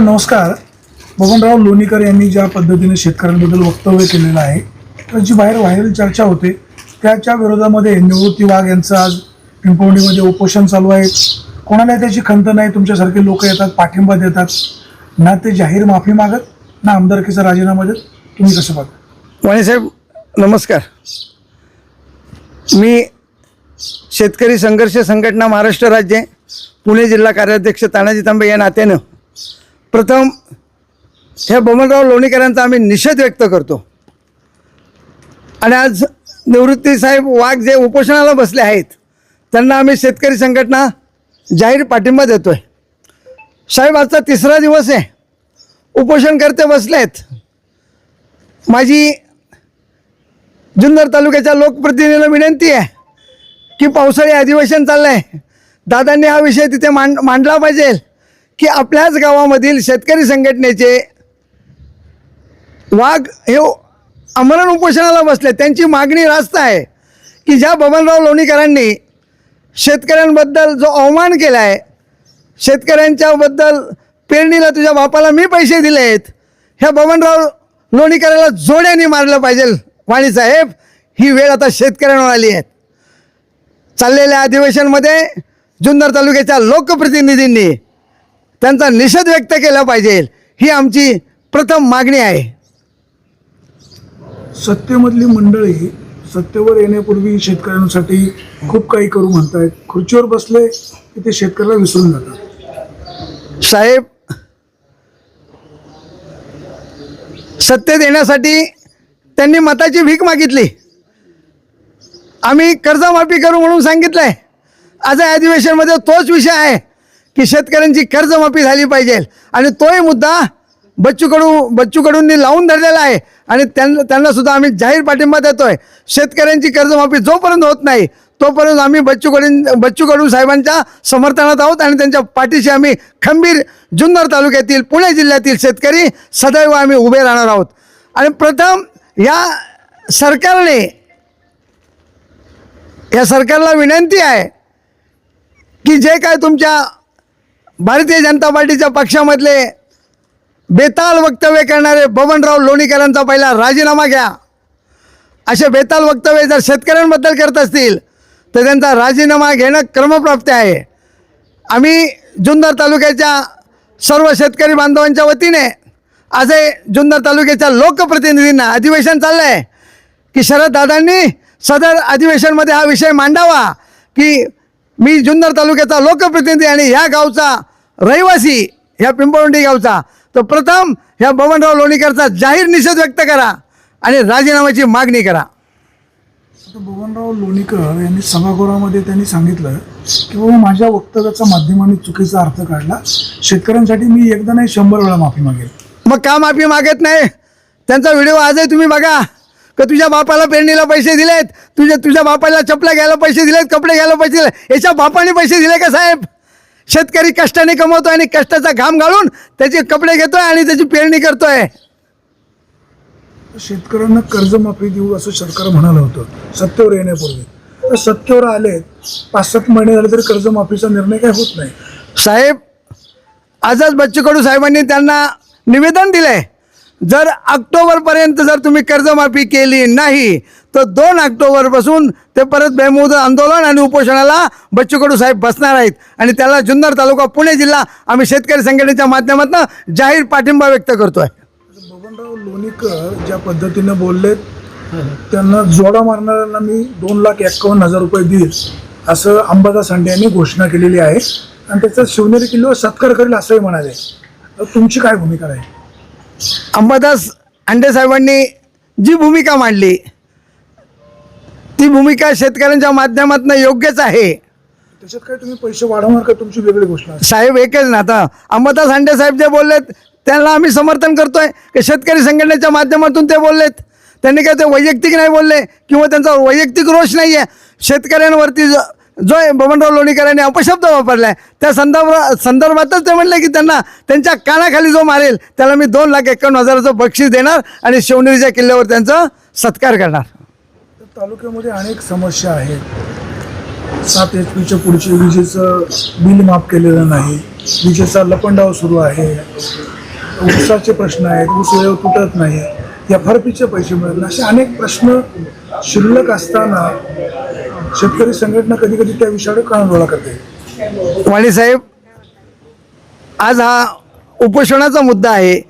नमस्कार नमस्कार. बबनराव लोणीकर यांनी ज्या पद्धतीने शेतकऱ्यांबद्दल वक्तव्य केलेलं आहे त्यांची बाहेर व्हायरल चर्चा होते त्याच्या विरोधामध्ये निवृत्ती वाघ यांचं आज पिंपवणीमध्ये उपोषण चालू आहे. कोणाला त्याची खंत नाही तुमच्यासारखे लोक येतात पाठिंबा देतात. ना ते जाहीर माफी मागत ना आमदारकीचा राजीनामा देत. तुम्ही कसं पाहता वाणीसाहेब नमस्कार. मी शेतकरी संघर्ष संघटना महाराष्ट्र राज्य पुणे जिल्हा कार्याध्यक्ष तानाजी तांबे या नात्यानं प्रथम ह्या बबनराव लोणीकरांचा आम्ही निषेध व्यक्त करतो. आणि आज निवृत्ती साहेब वाघ जे उपोषणाला बसले आहेत त्यांना आम्ही शेतकरी संघटना जाहीर पाठिंबा देतो आहे साहेब आजचा तिसरा दिवस आहे. उपोषणकर्ते बसले आहेत माझी जुन्नर तालुक्याच्या लोकप्रतिनिधीला विनंती आहे की पावसाळी अधिवेशन चाललं आहे दादांनी हा विषय तिथे मांड मांडला पाहिजे. की आपल्याच गावामधील शेतकरी संघटनेचे वाघ हे अमरण उपोषणाला बसले. त्यांची मागणी रास्त आहे की ज्या बबनराव लोणीकरांनी शेतकऱ्यांबद्दल जो अवमान केला आहे शेतकऱ्यांच्याबद्दल पेरणीला तुझ्या बापाला मी पैसे दिले आहेत ह्या बबनराव लोणीकराला जोड्याने मारलं पाहिजे वाणीसाहेब ही वेळ आता शेतकऱ्यांवर आली आहे. चाललेल्या अधिवेशनमध्ये जुन्नर तालुक्याच्या लोकप्रतिनिधींनी त्यांचा निषेध व्यक्त केला पाहिजे. ही आमची प्रथम मागणी आहे. सत्तेमधली मंडळी सत्तेवर येण्यापूर्वी शेतकऱ्यांसाठी खूप काही करू म्हणतायत. खुर्चीवर बसले की ते शेतकऱ्याला विसरून जातात. साहेब सत्तेत येण्यासाठी त्यांनी मताची भीक मागितली. आम्ही कर्जमाफी करू म्हणून सांगितलं आहे आज या अधिवेशनमध्ये तोच विषय आहे. की शेतकऱ्यांची कर्जमाफी झाली पाहिजे. आणि तोही मुद्दा बच्चू कडू बच्चू कडूंनी लावून धरलेला आहे. आणि त्यांना त्यांना सुद्धा आम्ही जाहीर पाठिंबा देतोय. शेतकऱ्यांची कर्जमाफी जोपर्यंत होत नाही तोपर्यंत आम्ही बच्चू कडू बच्चू कडू साहेबांच्या समर्थनात आहोत आणि त्यांच्या पाठीशी आम्ही खंबीर जुन्नर तालुक्यातील पुणे जिल्ह्यातील शेतकरी सदैव आम्ही उभे राहणार आहोत. आणि प्रथम या सरकारने या सरकारला विनंती आहे की जे काय तुमच्या भारतीय जनता पार्टीच्या पक्षामधले बेताल वक्तव्य करणारे बबनराव लोणीकरांचा पहिला राजीनामा घ्या. असे बेताल वक्तव्य जर शेतकऱ्यांबद्दल करत असतील तर त्यांचा राजीनामा घेणं क्रमप्राप्त आहे. आम्ही जुन्नर तालुक्याच्या सर्व शेतकरी बांधवांच्या वतीने आजही जुन्नर तालुक्याच्या लोकप्रतिनिधींना अधिवेशन चाललं आहे की शरद दादांनी सदर अधिवेशनमध्ये हा विषय मांडावा की मी जुन्नर तालुक्याचा लोकप्रतिनिधी आणि ह्या गावचा रहिवासी ह्या पिंपळवंडी गावचा. तर प्रथम ह्या बबनराव लोणीकरचा जाहीर निषेध व्यक्त करा आणि राजीनाम्याची मागणी करा. बबनराव लोणीकर यांनी सभागृहामध्ये त्यांनी सांगितलं की बाबा माझ्या वक्तव्याचा माध्यमांनी चुकीचा अर्थ काढला. शेतकऱ्यांसाठी मी एकदा नाही शंभर वेळा माफी मागेल. मग का माफी मागत नाही? त्यांचा व्हिडिओ आजही तुम्ही बघा. का तुझ्या बापाला पेरणीला पैसे दिलेत? तुझ्या तुझ्या बापाला चपला घ्यायला पैसे दिलेत कपडे घ्यायला पैसे दिले याच्या बापाने पैसे दिले का साहेब? शेतकरी कष्टाने कमवतोय आणि कष्टाचा घाम घालून त्याचे कपडे घेतोय आणि त्याची पेरणी करतोय. शेतकऱ्यांना कर्जमाफी देऊ असं सरकार म्हणालं होतं सत्तेवर येण्यापूर्वी. तर सत्तेवर आले पाच सात महिने झाले तरी कर्जमाफीचा निर्णय काही होत नाही. साहेब आजच बच्चू कडू साहेबांनी त्यांना निवेदन दिलंय. जर ऑक्टोबरपर्यंत जर तुम्ही कर्जमाफी केली नाही तर दोन ऑक्टोबरपासून ते परत बेमुदत आंदोलन आणि उपोषणाला बच्चू कडू साहेब बसणार आहेत. आणि त्याला जुन्नर तालुका पुणे जिल्हा आम्ही शेतकरी संघटनेच्या माध्यमातून जाहीर पाठिंबा व्यक्त करतोय. बबनराव लोणीकर ज्या पद्धतीनं बोललेत त्यांना जोडा मारणाऱ्यांना मी दोन लाख एक्कावन्न हजार रुपये देईल असं अंबादास सांडे यांनी घोषणा केलेली आहे. आणि त्याचा शिवनेरी किल्ल्यावर सत्कार करेल असंही म्हणाले. तुमची काय भूमिका आहे अंबादास अंडे साहेबांनी जी भूमिका मांडली ती भूमिका शेतकऱ्यांच्या माध्यमातून योग्यच आहे. त्याच्यात काय तुम्ही पैसे वाढवणार का? तुमची वेगळी घोषणा आहे? साहेब एकच ना आता अंबादास हांडे साहेब जे बोललेत त्यांना आम्ही समर्थन करतोय. की शेतकरी संघटनेच्या माध्यमातून ते बोललेत? त्यांनी काय ते वैयक्तिक नाही बोलले? किंवा त्यांचा वैयक्तिक रोष नाही आहे शेतकऱ्यांवरती जो जो बबनराव लोणीकरांनी अपशब्द वापरलाय त्या संदर्भ संदर्भातच ते म्हणले की त्यांना त्यांच्या कानाखाली जो मारेल त्याला मी दोन लाख एकावन्न हजाराचं बक्षीस देणार आणि शिवनेरीच्या किल्ल्यावर त्यांचा सत्कार करणार. तालुक्यामध्ये अनेक समस्या आहेत. सात एच पीच्या पुढचे विजेचं बिल माफ केलेलं नाही. विजेचा लपंडाव सुरू आहे. ऊसाचे प्रश्न आहेत ऊस वेळेवर तुटत नाही. एफ आर पीचे पैसे मिळत नाही. असे अनेक प्रश्न शिल्लक असताना शेतकरी संघटना कधी कधी त्या विषयावर कानडोळा करते. वाणी साहेब आज हा उपोषणाचा मुद्दा आहे.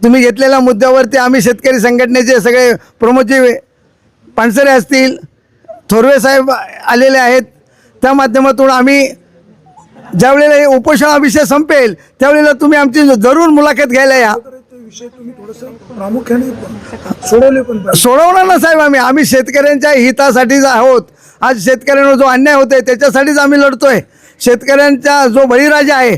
तुम्ही घेतलेल्या मुद्द्यावरती आम्ही शेतकरी संघटनेचे सगळे प्रमुखजी पानसरे असतील थोरवे साहेब आलेले आहेत त्या माध्यमातून आम्ही ज्यावेळेला हे उपोषण हा विषय संपेल त्यावेळेला तुम्ही आमची जरूर मुलाखत घ्यायला या. प्रामुख्याने सोडवले पण सोडवणार ना साहेब आम्ही. आम्ही शेतकऱ्यांच्या हितासाठीच आहोत. आज शेतकऱ्यांवर जो अन्याय होतोय त्याच्यासाठीच आम्ही लढतोय. शेतकऱ्यांचा जो बळीराजा आहे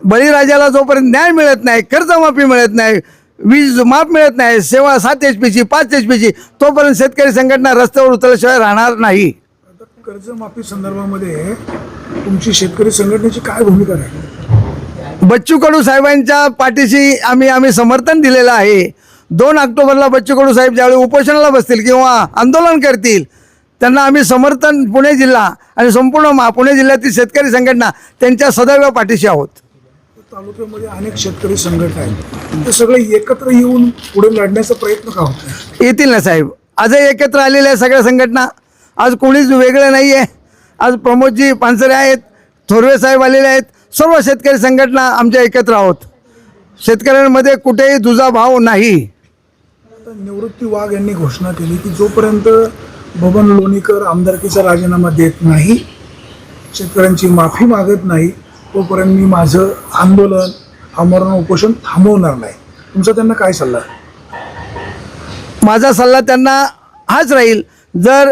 बळीराजाला जोपर्यंत न्याय मिळत नाही कर्जमाफी मिळत नाही वीज माफ मिळत नाही सेवा सात एच पीची पाच एच पीची तोपर्यंत शेतकरी संघटना रस्त्यावर उतरल्याशिवाय राहणार नाही. कर्जमाफी संदर्भामध्ये तुमची शेतकरी संघटनेची काय भूमिका आहे बच्चू कडू साहेबांच्या पाठीशी आम्ही आम्ही समर्थन दिलेलं आहे. दोन ऑक्टोबरला बच्चू कडू साहेब ज्यावेळी उपोषणाला बसतील किंवा आंदोलन करतील त्यांना आम्ही समर्थन पुणे जिल्हा आणि संपूर्ण मा पुणे जिल्ह्यातील शेतकरी संघटना त्यांच्या सदैव पाठीशी आहोत. तालुक्यामध्ये अनेक शेतकरी संघटना आहेत. ते सगळे एकत्र येऊन पुढे लढण्याचा प्रयत्न का होत येतील ना साहेब. आजही एकत्र आलेल्या सगळ्या संघटना. आज कोणीच वेगळं नाही आहे आज प्रमोदजी पानसरे आहेत थोरवे साहेब आलेले आहेत. सर्व शेतकरी संघटना आमच्या एकत्र आहोत. शेतकऱ्यांमध्ये कुठेही दुजा भाव नाही निवृत्ती वाघ यांनी घोषणा केली की जोपर्यंत बबन लोणीकर आमदारकीचा राजीनामा देत नाही शेतकऱ्यांची माफी मागत नाही तोपर्यंत मी माझं आंदोलन आमरण उपोषण थांबवणार नाही. तुमचा त्यांना काय सल्ला? माझा सल्ला त्यांना हाच राहील जर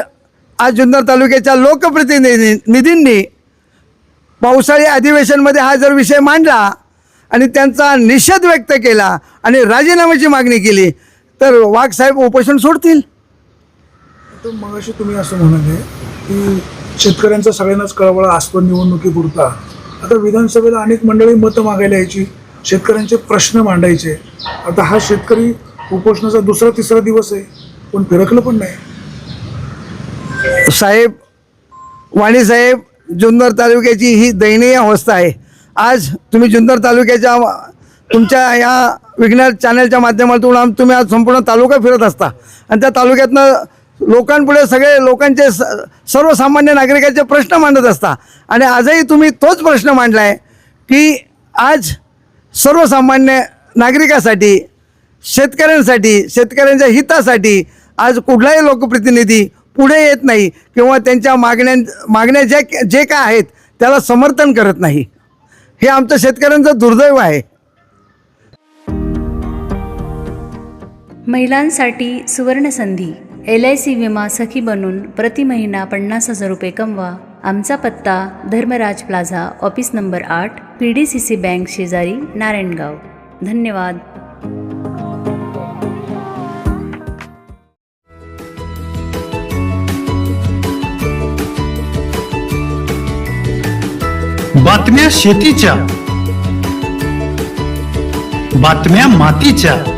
आज जुन्नर तालुक्याच्या लोकप्रतिनिधी निधींनी पावसाळी अधिवेशनमध्ये हा जर विषय मांडला आणि त्यांचा निषेध व्यक्त केला आणि राजीनाम्याची मागणी केली तर वाघसाहेब उपोषण सोडतील. तर मगाशी तुम्ही असं म्हणाले की शेतकऱ्यांचा सगळ्यांनाच कळवळा असतो निवडणुकीपुरता आता विधानसभेला अनेक मंडळी मतं मागायला यायची शेतकऱ्यांचे प्रश्न मांडायचे. आता हा शेतकरी उपोषणाचा दुसरा तिसरा दिवस आहे पण फिरकलं पण नाही. साहेब वाणी साहेब जुन्नर तालुक्याची ही दयनीय अवस्था आहे. आज तुम्ही जुन्नर तालुक्याच्या तुमच्या या विज्ञान चॅनलच्या माध्यमातून आम तुम्ही आज संपूर्ण तालुका फिरत असता. आणि त्या तालुक्यातनं लोकांपुढे सगळे लोकांचे स सर्वसामान्य नागरिकांचे प्रश्न मांडत असता. आणि आजही तुम्ही तोच प्रश्न मांडला आहे की आज सर्वसामान्य नागरिकासाठी शेतकऱ्यांसाठी शेतकऱ्यांच्या हितासाठी आज कुठलाही लोकप्रतिनिधी पुढे येत नाही किंवा त्यांच्या मागण्या मागण्या ज्या जे काय आहेत त्याला समर्थन करत नाही. हे आमचं शेतकऱ्यांचं दुर्दैव आहे. महिलांसाठी सुवर्णसंधी एल आय सी विमा सखी बनून प्रति महिना पन्नास हजार रुपये कमवा. आमचा पत्ता धर्मराज प्लाझा ऑफिस नंबर आठ P D C C bank शेजारी नारायणगाव. धन्यवाद. बातम्या शेतीच्या. बातम्या मातीच्या.